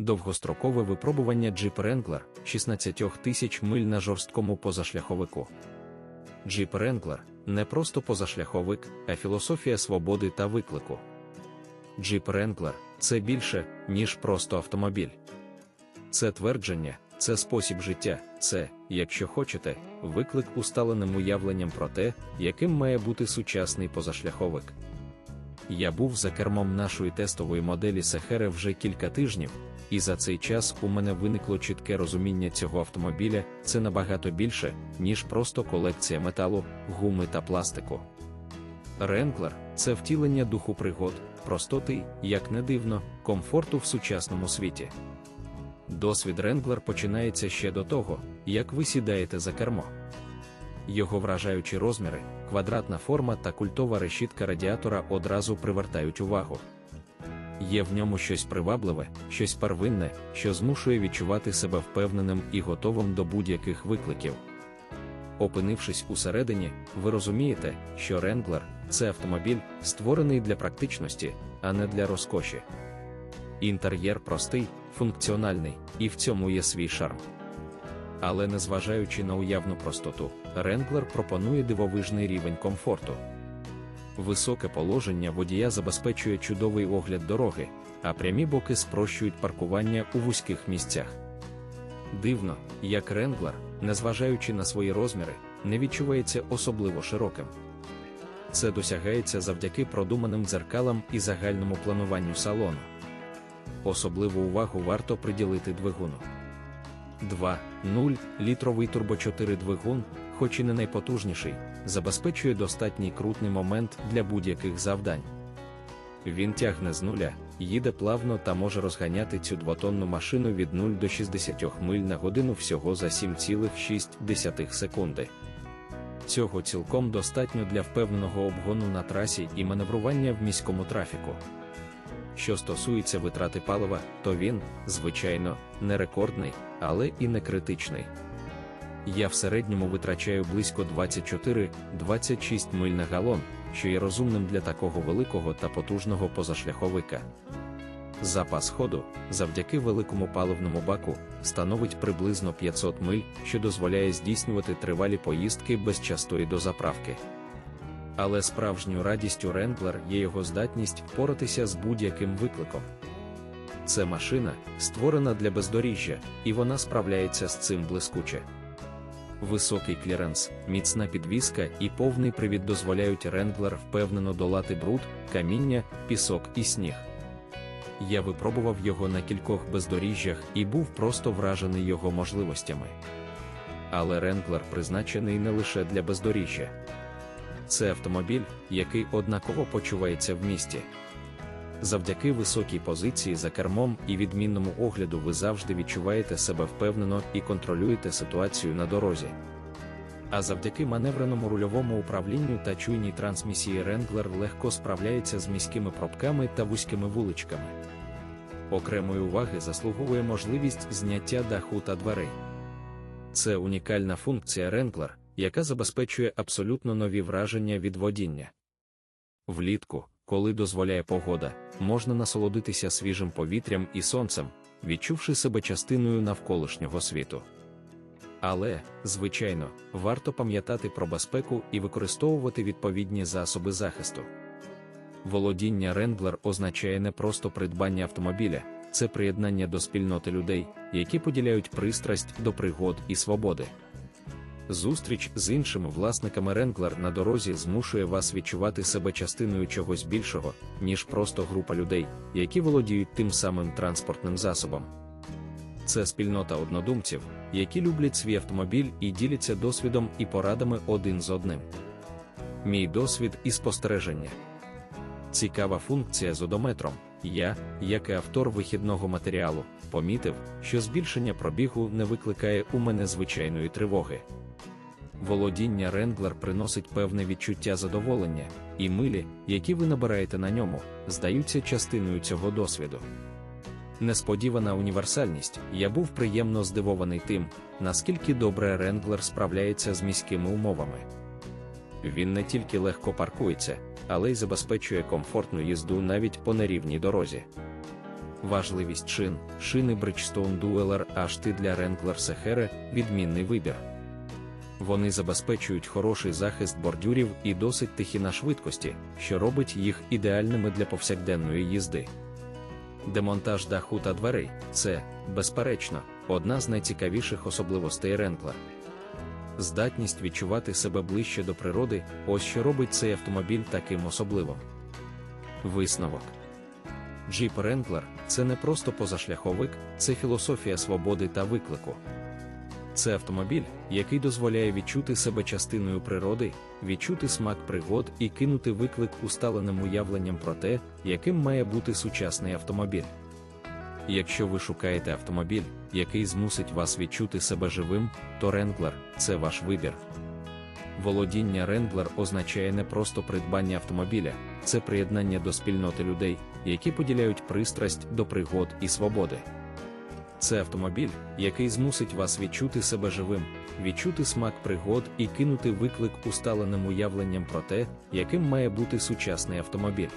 довгострокове випробування Jeep Wrangler 16 тисяч миль на жорсткому позашляховику. Jeep Wrangler – не просто позашляховик, а філософія свободи та виклику. Jeep Wrangler – це більше, ніж просто автомобіль. Це твердження, це спосіб життя, це, якщо хочете, виклик усталеним уявленням про те, яким має бути сучасний позашляховик. Я був за кермом нашої тестової моделі Сахери вже кілька тижнів, і за цей час у мене виникло чітке розуміння цього автомобіля це набагато більше, ніж просто колекція металу, гуми та пластику. Ренклер це втілення духу пригод, простоти, як не дивно, комфорту в сучасному світі. Досвід Ренглер починається ще до того, як ви сідаєте за кермо. Його вражаючі розміри, квадратна форма та культова решітка радіатора одразу привертають увагу. Є в ньому щось привабливе, щось первинне, що змушує відчувати себе впевненим і готовим до будь-яких викликів. Опинившись усередині, ви розумієте, що Ренглер це автомобіль, створений для практичності, а не для розкоші. Інтер'єр простий, функціональний, і в цьому є свій шарм. Але незважаючи на уявну простоту, Ренглер пропонує дивовижний рівень комфорту. Високе положення водія забезпечує чудовий огляд дороги, а прямі боки спрощують паркування у вузьких місцях. Дивно, як Ренглер, незважаючи на свої розміри, не відчувається особливо широким. Це досягається завдяки продуманим дзеркалам і загальному плануванню салону. Особливу увагу варто приділити двигуну. 2.0 літровий турбо 4 двигун, хоч і не найпотужніший, забезпечує достатній крутний момент для будь-яких завдань. Він тягне з нуля, їде плавно та може розганяти цю двотонну машину від 0 до 60 миль на годину всього за 7,6 секунди. Цього цілком достатньо для впевненого обгону на трасі і маневрування в міському трафіку. Що стосується витрати палива, то він, звичайно, не рекордний, але і не критичний. Я в середньому витрачаю близько 24-26 миль на галон, що є розумним для такого великого та потужного позашляховика. Запас ходу, завдяки великому паливному баку, становить приблизно 500 миль, що дозволяє здійснювати тривалі поїздки без частої дозаправки. Але справжньою радістю Ренглер є його здатність впоратися з будь-яким викликом. Це машина, створена для бездоріжжя, і вона справляється з цим блискуче. Високий кліренс, міцна підвіска і повний привід дозволяють Ренглер впевнено долати бруд, каміння, пісок і сніг. Я випробував його на кількох бездоріжжях і був просто вражений його можливостями. Але Ренглер призначений не лише для бездоріжжя. Це автомобіль, який однаково почувається в місті. Завдяки високій позиції за кермом і відмінному огляду ви завжди відчуваєте себе впевнено і контролюєте ситуацію на дорозі. А завдяки маневреному рульовому управлінню та чуйній трансмісії Ренглер легко справляється з міськими пробками та вузькими вуличками. Окремої уваги заслуговує можливість зняття даху та дверей. Це унікальна функція Ренглер, яка забезпечує абсолютно нові враження від водіння. Влітку, коли дозволяє погода, можна насолодитися свіжим повітрям і сонцем, відчувши себе частиною навколишнього світу. Але, звичайно, варто пам'ятати про безпеку і використовувати відповідні засоби захисту. Володіння Ренглер означає не просто придбання автомобіля, це приєднання до спільноти людей, які поділяють пристрасть до пригод і свободи. Зустріч з іншими власниками Ренглер на дорозі змушує вас відчувати себе частиною чогось більшого, ніж просто група людей, які володіють тим самим транспортним засобом. Це спільнота однодумців, які люблять свій автомобіль і діляться досвідом і порадами один з одним. Мій досвід і спостереження. Цікава функція з одометром. Я, як і автор вихідного матеріалу, помітив, що збільшення пробігу не викликає у мене звичайної тривоги. Володіння Ренглер приносить певне відчуття задоволення, і милі, які ви набираєте на ньому, здаються частиною цього досвіду. Несподівана універсальність, я був приємно здивований тим, наскільки добре Ренглер справляється з міськими умовами. Він не тільки легко паркується, але й забезпечує комфортну їзду навіть по нерівній дорозі. Важливість шин, шини Bridgestone Dueler HT для Wrangler Sahara – відмінний вибір. Вони забезпечують хороший захист бордюрів і досить тихі на швидкості, що робить їх ідеальними для повсякденної їзди. Демонтаж даху та дверей це, безперечно, одна з найцікавіших особливостей Wrangler. Здатність відчувати себе ближче до природи ось що робить цей автомобіль таким особливим. Висновок Jeep Wrangler – це не просто позашляховик, це філософія свободи та виклику. Це автомобіль, який дозволяє відчути себе частиною природи, відчути смак пригод і кинути виклик усталеним уявленням про те, яким має бути сучасний автомобіль. Якщо ви шукаєте автомобіль, який змусить вас відчути себе живим, то Wrangler – це ваш вибір. Володіння Wrangler означає не просто придбання автомобіля, це приєднання до спільноти людей, які поділяють пристрасть до пригод і свободи. Це автомобіль, який змусить вас відчути себе живим, відчути смак пригод і кинути виклик усталеним уявленням про те, яким має бути сучасний автомобіль.